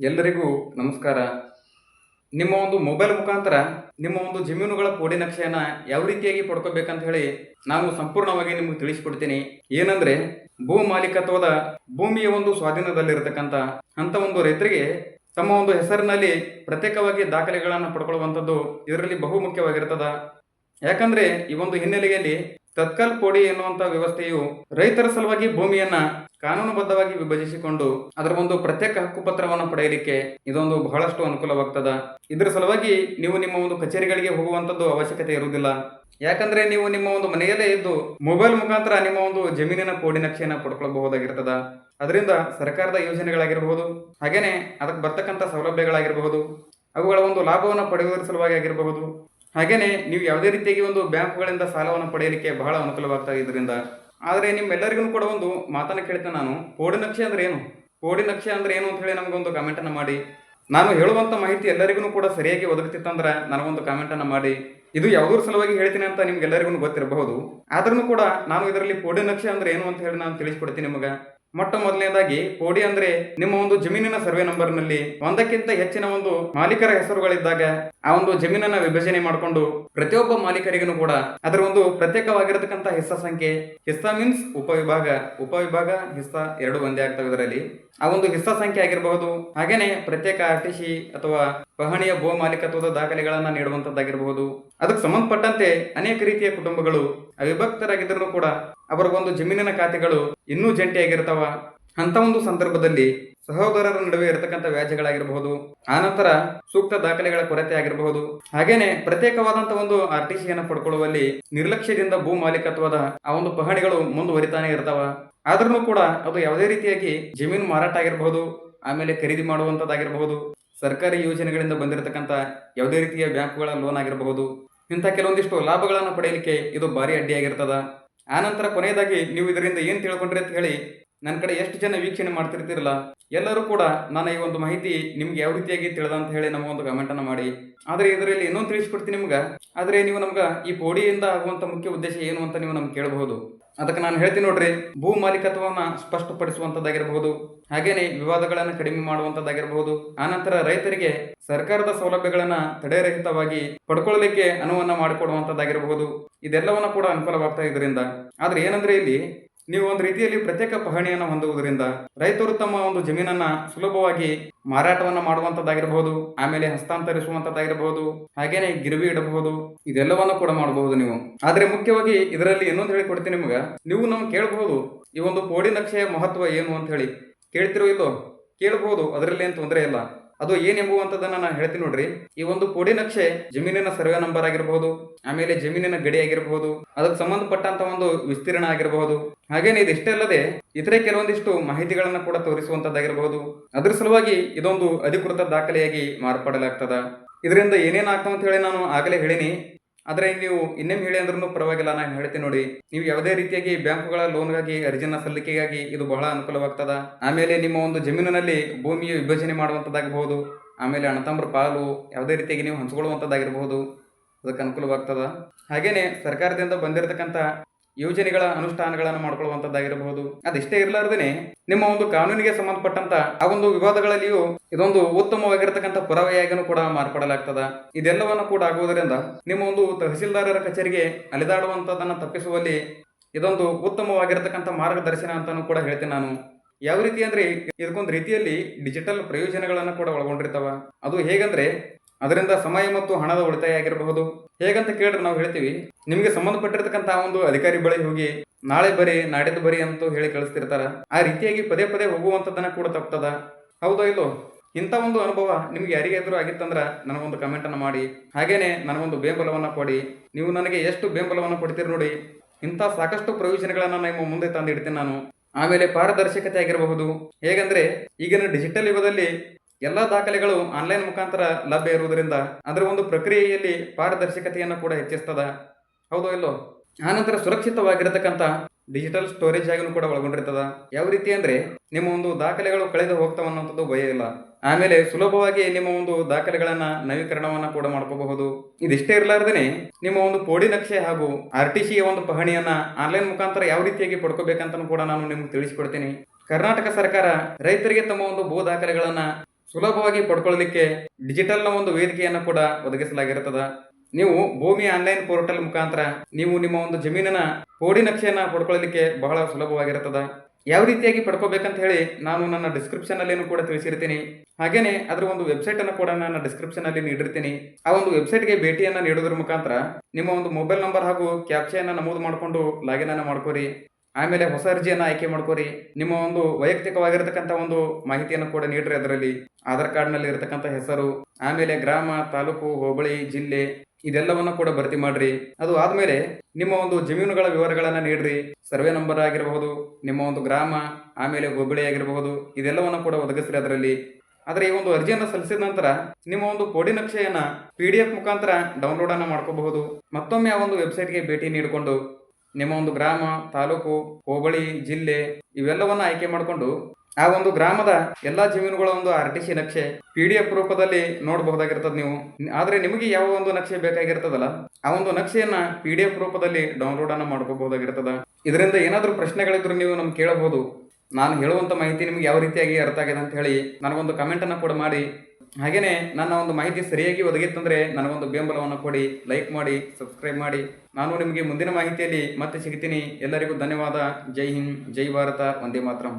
ಎಲ್ಲರಿಗೂ ನಮಸ್ಕಾರ. ನಿಮ್ಮ ಒಂದು ಮೊಬೈಲ್ ಮುಖಾಂತರ ನಿಮ್ಮ ಒಂದು ಜಮೀನುಗಳ ಕೋಡಿ ನಕ್ಷೆಯನ್ನ ಯಾವ ರೀತಿಯಾಗಿ ಪಡ್ಕೋಬೇಕಂತ ಹೇಳಿ ನಾನು ಸಂಪೂರ್ಣವಾಗಿ ನಿಮಗೆ ತಿಳಿಸ್ಕೊಡ್ತೀನಿ. ಏನಂದ್ರೆ, ಭೂ ಮಾಲೀಕತ್ವದ ಭೂಮಿಯ ಒಂದು ಸ್ವಾಧೀನದಲ್ಲಿರತಕ್ಕಂಥ ಅಂತ ಒಂದು ರೈತರಿಗೆ ತಮ್ಮ ಒಂದು ಹೆಸರಿನಲ್ಲಿ ಪ್ರತ್ಯೇಕವಾಗಿ ದಾಖಲೆಗಳನ್ನು ಪಡ್ಕೊಳ್ಳುವಂಥದ್ದು ಇದರಲ್ಲಿ ಬಹು ಮುಖ್ಯವಾಗಿರ್ತದ ಯಾಕಂದ್ರೆ, ಈ ಒಂದು ಹಿನ್ನೆಲೆಯಲ್ಲಿ ತತ್ಕಾಲ್ ಕೋಡಿ ಎನ್ನುವಂತ ವ್ಯವಸ್ಥೆಯು ರೈತರ ಸಲುವಾಗಿ ಭೂಮಿಯನ್ನ ಕಾನೂನುಬದ್ಧವಾಗಿ ವಿಭಜಿಸಿಕೊಂಡು ಅದರ ಒಂದು ಪ್ರತ್ಯೇಕ ಹಕ್ಕುಪತ್ರವನ್ನು ಪಡೆಯಲಿಕ್ಕೆ ಇದೊಂದು ಬಹಳಷ್ಟು ಅನುಕೂಲವಾಗ್ತದ. ಇದರ ಸಲುವಾಗಿ ನೀವು ನಿಮ್ಮ ಒಂದು ಕಚೇರಿಗಳಿಗೆ ಹೋಗುವಂತದ್ದು ಅವಶ್ಯಕತೆ ಇರುವುದಿಲ್ಲ. ಯಾಕಂದ್ರೆ ನೀವು ನಿಮ್ಮ ಒಂದು ಮನೆಯಲ್ಲೇ ಇದ್ದು ಮೊಬೈಲ್ ಮುಖಾಂತರ ನಿಮ್ಮ ಒಂದು ಜಮೀನಿನ ಕೋಡಿ ನಕ್ಷೆಯನ್ನು ಪಡ್ಕೊಳ್ಬಹುದಾಗಿರ್ತದ. ಅದರಿಂದ ಸರ್ಕಾರದ ಯೋಜನೆಗಳಾಗಿರಬಹುದು, ಹಾಗೇನೆ ಅದಕ್ಕೆ ಬರ್ತಕ್ಕಂಥ ಸೌಲಭ್ಯಗಳಾಗಿರಬಹುದು, ಅವುಗಳ ಒಂದು ಲಾಭವನ್ನು ಪಡೆಯುವುದರ ಸಲುವಾಗಿ ಆಗಿರಬಹುದು ಹಾಗೇನೆ ನೀವು ಯಾವುದೇ ರೀತಿಯಾಗಿ ಒಂದು ಬ್ಯಾಂಕ್ಗಳಿಂದ ಸಾಲವನ್ನು ಪಡೆಯಲಿಕ್ಕೆ ಬಹಳ ಅನುಕೂಲವಾಗ್ತಾ ಇದರಿಂದ, ಆದರೆ ನಿಮ್ಮೆಲ್ಲರಿಗೂ ಕೂಡ ಒಂದು ಮಾತನ್ನು ಕೇಳ್ತೇನೆ ನಾನು. ಕೋಡಿ ನಕ್ಷೆ ಅಂದ್ರೆ ಏನು? ಕೋಡಿ ನಕ್ಷೆ ಅಂದ್ರೆ ಏನು ಅಂತ ಹೇಳಿ ನಮಗೊಂದು ಕಾಮೆಂಟ್ ಅನ್ನ ಮಾಡಿ. ನಾನು ಹೇಳುವಂಥ ಮಾಹಿತಿ ಎಲ್ಲರಿಗೂ ಕೂಡ ಸರಿಯಾಗಿ ಒದಗುತ್ತಿತ್ತಂದ್ರೆ ನನಗೊಂದು ಕಾಮೆಂಟ್ ಅನ್ನು ಮಾಡಿ. ಇದು ಯಾವುದ್ರ ಸಲುವಾಗಿ ಹೇಳ್ತೀನಿ ಅಂತ ನಿಮ್ಗೆಲ್ಲರಿಗೂ ಗೊತ್ತಿರಬಹುದು. ಆದ್ರೂ ಕೂಡ ನಾನು ಇದರಲ್ಲಿ ಕೋಡಿ ನಕ್ಷೆ ಅಂದ್ರೆ ಏನು ಅಂತ ಹೇಳಿ ನಾನು ತಿಳಿಸ್ಕೊಡ್ತೀನಿ ನಿಮಗೆ. ಮೊಟ್ಟ ಮೊದಲನೇದಾಗಿ ಕೋಡಿ ಅಂದ್ರೆ ನಿಮ್ಮ ಒಂದು ಜಮೀನಿನ ಸರ್ವೆ ನಂಬರ್ನಲ್ಲಿ ಒಂದಕ್ಕಿಂತ ಹೆಚ್ಚಿನ ಒಂದು ಮಾಲೀಕರ ಹೆಸರುಗಳಿದ್ದಾಗ ಆ ಒಂದು ಜಮೀನನ್ನ ವಿಭಜನೆ ಮಾಡಿಕೊಂಡು ಪ್ರತಿಯೊಬ್ಬ ಮಾಲೀಕರಿಗೂ ಕೂಡ ಅದರ ಒಂದು ಪ್ರತ್ಯೇಕವಾಗಿರತಕ್ಕಂತ ಹಿಸ್ಸಾ ಸಂಖ್ಯೆ, ಹಿಸ್ಸಾ ಮೀನ್ಸ್ ಉಪವಿಭಾಗ ಉಪವಿಭಾಗ ಹಿಸ್ಸಾ ಎರಡು ಒಂದೇ ಆಗ್ತವೆ ಇದರಲ್ಲಿ. ಆ ಒಂದು ಹಿಸ್ಸಾ ಸಂಖ್ಯೆ ಆಗಿರಬಹುದು, ಹಾಗೇನೆ ಪ್ರತ್ಯೇಕ ಆರ್ ಟಿ ಸಿ ಅಥವಾ ಪಹಣಿಯ ಭೂ ಮಾಲೀಕತ್ವದ ದಾಖಲೆಗಳನ್ನ ನೀಡುವಂತದ್ದಾಗಿರಬಹುದು. ಅದಕ್ಕೆ ಸಂಬಂಧಪಟ್ಟಂತೆ ಅನೇಕ ರೀತಿಯ ಕುಟುಂಬಗಳು ಅವಿಭಕ್ತರಾಗಿದ್ದರೂ ಕೂಡ ಅವರ ಒಂದು ಜಮೀನಿನ ಖಾತೆಗಳು ಇನ್ನೂ ಜಂಟಿಯಾಗಿರ್ತಾವ. ಅಂತ ಒಂದು ಸಂದರ್ಭದಲ್ಲಿ ಸಹೋದರರ ನಡುವೆ ಇರತಕ್ಕಂಥ ವ್ಯಾಜ್ಯಗಳಾಗಿರಬಹುದು. ಆನಂತರ ಸೂಕ್ತ ದಾಖಲೆಗಳ ಕೊರತೆ ಆಗಿರಬಹುದು. ಹಾಗೇನೆ ಪ್ರತ್ಯೇಕವಾದಂತಹ ಒಂದು ಆರ್ ಟಿ ಸಿಯನ್ನು ಪಡ್ಕೊಳ್ಳುವಲ್ಲಿ ನಿರ್ಲಕ್ಷ್ಯದಿಂದ ಭೂ ಮಾಲೀಕತ್ವದ ಆ ಒಂದು ಪಹಣಿಗಳು ಮುಂದುವರಿತಾನೆ ಇರ್ತಾವ. ಆದ್ರೂ ಕೂಡ ಅದು ಯಾವುದೇ ರೀತಿಯಾಗಿ ಜಮೀನು ಮಾರಾಟ ಆಗಿರಬಹುದು, ಆಮೇಲೆ ಖರೀದಿ ಮಾಡುವಂತದ್ದಾಗಿರಬಹುದು ಸರ್ಕಾರಿ ಯೋಜನೆಗಳಿಂದ ಬಂದಿರತಕ್ಕಂಥ ಯಾವುದೇ ರೀತಿಯ ಬ್ಯಾಂಕ್ಗಳ ಲೋನ್ ಆಗಿರಬಹುದು. ಇಂಥ ಕೆಲವೊಂದಿಷ್ಟು ಲಾಭಗಳನ್ನು ಪಡೆಯಲಿಕ್ಕೆ ಇದು ಭಾರಿ ಅಡ್ಡಿಯಾಗಿರ್ತದ. ಆನಂತರ ಕೊನೆಯದಾಗಿ ನೀವು ಇದರಿಂದ ಏನು ತಿಳ್ಕೊಂಡ್ರಿ ಅಂತ ಹೇಳಿ ನನ್ನ ಕಡೆ ಎಷ್ಟು ಜನ ವೀಕ್ಷಣೆ ಮಾಡ್ತಿರ್ತಿರಲ್ಲ, ಎಲ್ಲರೂ ಕೂಡ ನಾನು ಈ ಒಂದು ಮಾಹಿತಿ ನಿಮ್ಗೆ ಯಾವ ರೀತಿಯಾಗಿ ತಿಳಿದ ಅಂತ ಹೇಳಿ ನಮಗೊಂದು ಕಮೆಂಟ್ ಅನ್ನು ಮಾಡಿ. ಆದ್ರೆ ಇದರಲ್ಲಿ ಇನ್ನೊಂದು ತಿಳಿಸ್ಕೊಡ್ತೀನಿ ನಿಮ್ಗೆ. ಆದರೆ ನೀವು ನಮ್ಗೆ ಈ ಪೋಡಿಯಿಂದ ಆಗುವಂತ ಮುಖ್ಯ ಉದ್ದೇಶ ಏನು ಅಂತ ನೀವು ನಮ್ಗೆ ಕೇಳಬಹುದು. ಅದಕ್ಕೆ ನಾನು ಹೇಳ್ತೀನಿ ನೋಡ್ರಿ, ಭೂ ಮಾಲೀಕತ್ವವನ್ನು ಸ್ಪಷ್ಟಪಡಿಸುವಂತದ್ದಾಗಿರಬಹುದು ಹಾಗೇನೆ ವಿವಾದಗಳನ್ನು ಕಡಿಮೆ ಮಾಡುವಂತದ್ದಾಗಿರಬಹುದು ಆನಂತರ ರೈತರಿಗೆ ಸರ್ಕಾರದ ಸೌಲಭ್ಯಗಳನ್ನ ತಡೆರಹಿತವಾಗಿ ಪಡ್ಕೊಳ್ಳಲಿಕ್ಕೆ ಅನುವನ್ನ ಮಾಡಿಕೊಡುವಂತದ್ದಾಗಿರಬಹುದು ಇದೆಲ್ಲವನ್ನ ಕೂಡ ಅನುಕೂಲವಾಗ್ತಾ ಇದರಿಂದ. ಆದ್ರೆ ಏನಂದ್ರೆ ಇಲ್ಲಿ ನೀವು ಒಂದು ರೀತಿಯಲ್ಲಿ ಪ್ರತ್ಯೇಕ ಪಹಣಿಯನ್ನು ಹೊಂದುವುದರಿಂದ ರೈತರು ತಮ್ಮ ಒಂದು ಜಮೀನನ್ನ ಸುಲಭವಾಗಿ ಮಾರಾಟವನ್ನ ಮಾಡುವಂತದ್ದಾಗಿರಬಹುದು, ಆಮೇಲೆ ಹಸ್ತಾಂತರಿಸುವಂತದ್ದಾಗಿರಬಹುದು, ಹಾಗೇನೆ ಗಿರವಿ ಇಡಬಹುದು, ಇದೆಲ್ಲವನ್ನು ಕೂಡ ಮಾಡಬಹುದು ನೀವು. ಆದ್ರೆ ಮುಖ್ಯವಾಗಿ ಇದರಲ್ಲಿ ಇನ್ನೊಂದು ಹೇಳಿ ಕೊಡ್ತೀನಿ ನಿಮಗೆ. ನೀವು ನಾವು ಕೇಳಬಹುದು, ಈ ಒಂದು ಕೋಡಿ ನಕ್ಷೆಯ ಮಹತ್ವ ಏನು ಅಂತ ಹೇಳಿ. ಕೇಳ್ತಿರೋ ಇಲ್ಲೋ? ಕೇಳಬಹುದು, ಅದರಲ್ಲಿ ಏನು ತೊಂದರೆ ಇಲ್ಲ. ಅದು ಏನೆಂಬುವಂಥದ್ದನ್ನು ನಾನು ಹೇಳ್ತೀನಿ ನೋಡ್ರಿ. ಈ ಒಂದು ಕೋಡಿ ನಕ್ಷೆ ಜಮೀನಿನ ಸರ್ವೆ ನಂಬರ್ ಆಗಿರಬಹುದು ಆಮೇಲೆ ಜಮೀನಿನ ಗಡಿ ಆಗಿರಬಹುದು ಅದಕ್ಕೆ ಸಂಬಂಧಪಟ್ಟಂತ ಒಂದು ವಿಸ್ತೀರ್ಣ ಆಗಿರಬಹುದು ಹಾಗೇನೆ ಇದಿಷ್ಟೇ ಅಲ್ಲದೆ, ಇತರೆ ಕೆಲವೊಂದಿಷ್ಟು ಮಾಹಿತಿಗಳನ್ನ ಕೂಡ ತೋರಿಸುವಂತದ್ದಾಗಿರಬಹುದು ಅದರ ಸಲುವಾಗಿ ಇದೊಂದು ಅಧಿಕೃತ ದಾಖಲೆಯಾಗಿ ಮಾರ್ಪಾಡಲಾಗ್ತದ. ಇದರಿಂದ ಏನೇನಾಗ್ತಾವ ಅಂತ ಹೇಳಿ ನಾನು ಆಗಲೇ ಹೇಳಿನಿ. ಆದ್ರೆ ನೀವು ಇನ್ನೇನು ಹೇಳಿ ಅಂದ್ರೂ ಪರವಾಗಿಲ್ಲ ನಾನು ಹೇಳ್ತೀನಿ ನೋಡಿ. ನೀವು ಯಾವುದೇ ರೀತಿಯಾಗಿ ಬ್ಯಾಂಕುಗಳ ಲೋನ್ಗಾಗಿ, ಅರ್ಜಿನ ಸಲ್ಲಿಕೆಗಾಗಿ ಇದು ಬಹಳ ಅನುಕೂಲವಾಗ್ತದ. ಆಮೇಲೆ ನಿಮ್ಮ ಒಂದು ಜಮೀನಿನಲ್ಲಿ ಭೂಮಿಯ ವಿಭಜನೆ ಮಾಡುವಂಥದ್ದಾಗಬಹುದು ಆಮೇಲೆ ಅಣತಂಬ್ರ ಪಾಲು ಯಾವುದೇ ರೀತಿಯಾಗಿ ನೀವು ಹಂಚ್ಕೊಳ್ಳುವಂಥದ್ದಾಗಿರಬಹುದು ಅದಕ್ಕೆ ಅನುಕೂಲವಾಗ್ತದ. ಹಾಗೇನೆ ಸರ್ಕಾರದಿಂದ ಬಂದಿರತಕ್ಕಂಥ ಯೋಜನೆಗಳ ಅನುಷ್ಠಾನಗಳನ್ನು ಮಾಡ್ಕೊಳ್ಳುವಂಥದ್ದಾಗಿರಬಹುದು. ಅದಿಷ್ಟೇ ಇರಲಾರ್ದೇನೆ ನಿಮ್ಮ ಒಂದು ಕಾನೂನಿಗೆ ಸಂಬಂಧಪಟ್ಟಂತ ಆ ಒಂದು ವಿವಾದಗಳಲ್ಲಿಯೂ ಇದೊಂದು ಉತ್ತಮವಾಗಿರತಕ್ಕಂಥ ಪುರಾವೆಯಾಗಿನೂ ಕೂಡ ಮಾರ್ಪಡಲಾಗ್ತದ. ಇದೆಲ್ಲವನ್ನು ಕೂಡ ಆಗುವುದರಿಂದ ನಿಮ್ಮ ಒಂದು ತಹಸೀಲ್ದಾರರ ಕಚೇರಿಗೆ ಅಲೆದಾಡುವಂಥದ್ದನ್ನು ತಪ್ಪಿಸುವಲ್ಲಿ ಇದೊಂದು ಉತ್ತಮವಾಗಿರತಕ್ಕಂಥ ಮಾರ್ಗದರ್ಶನ ಅಂತಾನೂ ಕೂಡ ಹೇಳ್ತೇನೆ ನಾನು. ಯಾವ ರೀತಿ ಅಂದ್ರೆ ಇದಕ್ಕೊಂದು ರೀತಿಯಲ್ಲಿ ಡಿಜಿಟಲ್ ಪ್ರಯೋಜನಗಳನ್ನು ಕೂಡ ಒಳಗೊಂಡಿರ್ತಾವ. ಅದು ಹೇಗಂದ್ರೆ ಅದರಿಂದ ಸಮಯ ಮತ್ತು ಹಣದ ಉಳಿತಾಯ ಆಗಿರಬಹುದು ಹೇಗಂತ ಕೇಳಿದ್ರೆ ನಾವು ಹೇಳ್ತೀವಿ, ನಿಮಗೆ ಸಂಬಂಧಪಟ್ಟಿರ್ತಕ್ಕಂಥ ಒಂದು ಅಧಿಕಾರಿ ಬಳಿ ಹೋಗಿ, ನಾಳೆ ಬರಿ, ನಾಡಿದ್ದು ಬರಿ ಅಂತ ಹೇಳಿ ಕಳಿಸ್ತಿರ್ತಾರ. ಆ ರೀತಿಯಾಗಿ ಪದೇ ಪದೇ ಹೋಗುವಂಥದ್ದನ್ನ ಕೂಡ ತಪ್ತದ. ಹೌದೋ ಇಲ್ಲೋ? ಇಂಥ ಒಂದು ಅನುಭವ ನಿಮ್ಗೆ ಯಾರಿಗಾದ್ರೂ ಆಗಿತ್ತಂದ್ರ ನನಗೊಂದು ಕಮೆಂಟನ್ನು ಮಾಡಿ. ಹಾಗೇನೆ ನನಗೊಂದು ಬೆಂಬಲವನ್ನ ಕೊಡಿ. ನೀವು ನನಗೆ ಎಷ್ಟು ಬೆಂಬಲವನ್ನು ಕೊಡ್ತೀರಿ ನೋಡಿ. ಇಂಥ ಸಾಕಷ್ಟು ಪ್ರಯೋಜನಗಳನ್ನು ನಿಮ್ಮ ಮುಂದೆ ತಂದಿಡ್ತೀನಿ ನಾನು. ಆಮೇಲೆ ಪಾರದರ್ಶಕತೆ ಆಗಿರಬಹುದು. ಹೇಗಂದ್ರೆ ಈಗಿನ ಡಿಜಿಟಲ್ ಯುಗದಲ್ಲಿ ಎಲ್ಲ ದಾಖಲೆಗಳು ಆನ್ಲೈನ್ ಮುಖಾಂತರ ಲಭ್ಯ ಇರುವುದರಿಂದ ಅದರ ಒಂದು ಪ್ರಕ್ರಿಯೆಯಲ್ಲಿ ಪಾರದರ್ಶಕತೆಯನ್ನು ಕೂಡ ಹೆಚ್ಚಿಸ್ತದ? ಹೌದೋ ಇಲ್ಲೋ? ಆನಂತರ ಸುರಕ್ಷಿತವಾಗಿರತಕ್ಕಂಥ ಡಿಜಿಟಲ್ ಸ್ಟೋರೇಜ್ ಆಗಿನೂ ಕೂಡ ಒಳಗೊಂಡಿರ್ತದ. ಯಾವ ರೀತಿ ಅಂದ್ರೆ ನಿಮ್ಮ ಒಂದು ದಾಖಲೆಗಳು ಕಳೆದು ಹೋಗ್ತಾವ ಅನ್ನೋಂಥದ್ದು ಭಯ ಇಲ್ಲ. ಆಮೇಲೆ ಸುಲಭವಾಗಿ ನಿಮ್ಮ ಒಂದು ದಾಖಲೆಗಳನ್ನ ನವೀಕರಣವನ್ನ ಕೂಡ ಮಾಡ್ಕೋಬಹುದು. ಇದಿಷ್ಟೇ ಇರಲಾರ್ದೇ ನಿಮ್ಮ ಒಂದು ಪೋಡಿ ನಕ್ಷೆ ಹಾಗೂ ಆರ್ ಟಿ ಒಂದು ಪಹಣಿಯನ್ನ ಆನ್ಲೈನ್ ಮುಖಾಂತರ ಯಾವ ರೀತಿಯಾಗಿ ಪಡ್ಕೋಬೇಕಂತ ಕೂಡ ನಾನು ನಿಮ್ಗೆ ತಿಳಿಸ್ಕೊಡ್ತೀನಿ. ಕರ್ನಾಟಕ ಸರ್ಕಾರ ರೈತರಿಗೆ ತಮ್ಮ ಒಂದು ಭೂ ದಾಖಲೆಗಳನ್ನ ಸುಲಭವಾಗಿ ಪಡ್ಕೊಳ್ಳಲಿಕ್ಕೆ ಡಿಜಿಟಲ್ನ ಒಂದು ವೇದಿಕೆಯನ್ನು ಕೂಡ ಒದಗಿಸಲಾಗಿರುತ್ತದೆ ನೀವು ಭೂಮಿ ಆನ್ಲೈನ್ ಪೋರ್ಟಲ್ ಮುಖಾಂತರ ನೀವು ನಿಮ್ಮ ಒಂದು ಜಮೀನಿನ ಕೋಡಿ ನಕ್ಷೆಯನ್ನ ಪಡ್ಕೊಳ್ಳಲಿಕ್ಕೆ ಬಹಳ ಸುಲಭವಾಗಿರುತ್ತದೆ ಯಾವ ರೀತಿಯಾಗಿ ಪಡ್ಕೋಬೇಕಂತ ಹೇಳಿ ನಾನು ನನ್ನ ಡಿಸ್ಕ್ರಿಪ್ಷನ್ ಅಲ್ಲಿನೂ ಕೂಡ ತಿಳಿಸಿರ್ತೀನಿ. ಹಾಗೇನೆ ಅದರ ಒಂದು ವೆಬ್ಸೈಟ್ ಅನ್ನು ಕೂಡ ನಾನು ಡಿಸ್ಕ್ರಿಪ್ಷನ್ ಅಲ್ಲಿ ನೀಡಿರ್ತೀನಿ. ಆ ಒಂದು ವೆಬ್ಸೈಟ್ಗೆ ಭೇಟಿಯನ್ನು ನೀಡೋದ್ರ ಮುಖಾಂತರ ನಿಮ್ಮ ಒಂದು ಮೊಬೈಲ್ ನಂಬರ್ ಹಾಗೂ ಕ್ಯಾಪ್ಚೆಯನ್ನ ನಮೂದು ಮಾಡಿಕೊಂಡು ಲಾಗಿನ್ ಅನ್ನು ಮಾಡ್ಕೋರಿ. ಆಮೇಲೆ ಹೊಸ ಅರ್ಜಿಯನ್ನು ಆಯ್ಕೆ ಮಾಡ್ಕೋರಿ. ನಿಮ್ಮ ಒಂದು ವೈಯಕ್ತಿಕವಾಗಿರತಕ್ಕಂಥ ಒಂದು ಮಾಹಿತಿಯನ್ನು ಕೂಡ ನೀಡ್ರಿ ಅದರಲ್ಲಿ. ಆಧಾರ್ ಕಾರ್ಡ್ನಲ್ಲಿ ಇರತಕ್ಕಂಥ ಹೆಸರು, ಆಮೇಲೆ ಗ್ರಾಮ, ತಾಲೂಕು, ಹೋಬಳಿ, ಜಿಲ್ಲೆ ಇದೆಲ್ಲವನ್ನು ಕೂಡ ಭರ್ತಿ ಮಾಡ್ರಿ. ಅದು ಆದ್ಮೇಲೆ ನಿಮ್ಮ ಒಂದು ಜಮೀನುಗಳ ವಿವರಗಳನ್ನ ನೀಡ್ರಿ. ಸರ್ವೆ ನಂಬರ್ ಆಗಿರಬಹುದು, ನಿಮ್ಮ ಒಂದು ಗ್ರಾಮ, ಆಮೇಲೆ ಹೋಬಳಿ ಆಗಿರಬಹುದು, ಇದೆಲ್ಲವನ್ನು ಕೂಡ ಒದಗಿಸ್ರಿ ಅದರಲ್ಲಿ. ಆದರೆ ಈ ಒಂದು ಅರ್ಜಿಯನ್ನು ಸಲ್ಲಿಸಿದ ನಂತರ ನಿಮ್ಮ ಒಂದು ಕೋಡಿ ನಕ್ಷೆಯನ್ನ ಪಿ ಡಿ ಎಫ್ ಮುಖಾಂತರ ಡೌನ್ಲೋಡ್ ಅನ್ನ ಮಾಡ್ಕೋಬಹುದು. ಮತ್ತೊಮ್ಮೆ ಆ ಒಂದು ವೆಬ್ಸೈಟ್ಗೆ ಭೇಟಿ ನೀಡಿಕೊಂಡು ನಿಮ್ಮ ಒಂದು ಗ್ರಾಮ, ತಾಲೂಕು, ಹೋಬಳಿ, ಜಿಲ್ಲೆ ಇವೆಲ್ಲವನ್ನ ಆಯ್ಕೆ ಮಾಡಿಕೊಂಡು ಆ ಒಂದು ಗ್ರಾಮದ ಎಲ್ಲಾ ಜಮೀನುಗಳ ಒಂದು ಆರ್ ಟಿ ಸಿ ನಕ್ಷೆ ಪಿ ಡಿ ಎಫ್ ರೂಪದಲ್ಲಿ ನೋಡಬಹುದಾಗಿರ್ತದೆ ನೀವು. ಆದ್ರೆ ನಿಮಗೆ ಯಾವ ಒಂದು ನಕ್ಷೆ ಬೇಕಾಗಿರ್ತದಲ್ಲ, ಆ ಒಂದು ನಕ್ಷೆಯನ್ನ ಪಿ ಡಿ ಎಫ್ ರೂಪದಲ್ಲಿ ಡೌನ್ಲೋಡ್ ಅನ್ನ ಮಾಡ್ಕೋಬಹುದಾಗಿರ್ತದ. ಇದರಿಂದ ಏನಾದರೂ ಪ್ರಶ್ನೆಗಳಿದ್ರು ನೀವು ನಮ್ಗೆ ಕೇಳಬಹುದು. ನಾನು ಹೇಳುವಂತ ಮಾಹಿತಿ ನಿಮ್ಗೆ ಯಾವ ರೀತಿಯಾಗಿ ಅರ್ಥ ಆಗಿದೆ ಅಂತ ಹೇಳಿ ನನಗೊಂದು ಕಮೆಂಟ್ ಅನ್ನ ಕೂಡ ಮಾಡಿ. ಹಾಗೇನೆ ನನ್ನ ಒಂದು ಮಾಹಿತಿ ಸರಿಯಾಗಿ ಒದಗಿತ್ತಂದ್ರೆ ನನಗೊಂದು ಬೆಂಬಲವನ್ನು ಕೊಡಿ ಲೈಕ್ ಮಾಡಿ ಸಬ್ಸ್ಕ್ರೈಬ್ ಮಾಡಿ. ನಾನು ನಿಮಗೆ ಮುಂದಿನ ಮಾಹಿತಿಯಲ್ಲಿ ಮತ್ತೆ ಸಿಗ್ತೀನಿ. ಎಲ್ಲರಿಗೂ ಧನ್ಯವಾದ. ಜೈ ಹಿಂದ್, ಜೈ ಭಾರತ, ವಂದೇ ಮಾತರಂ.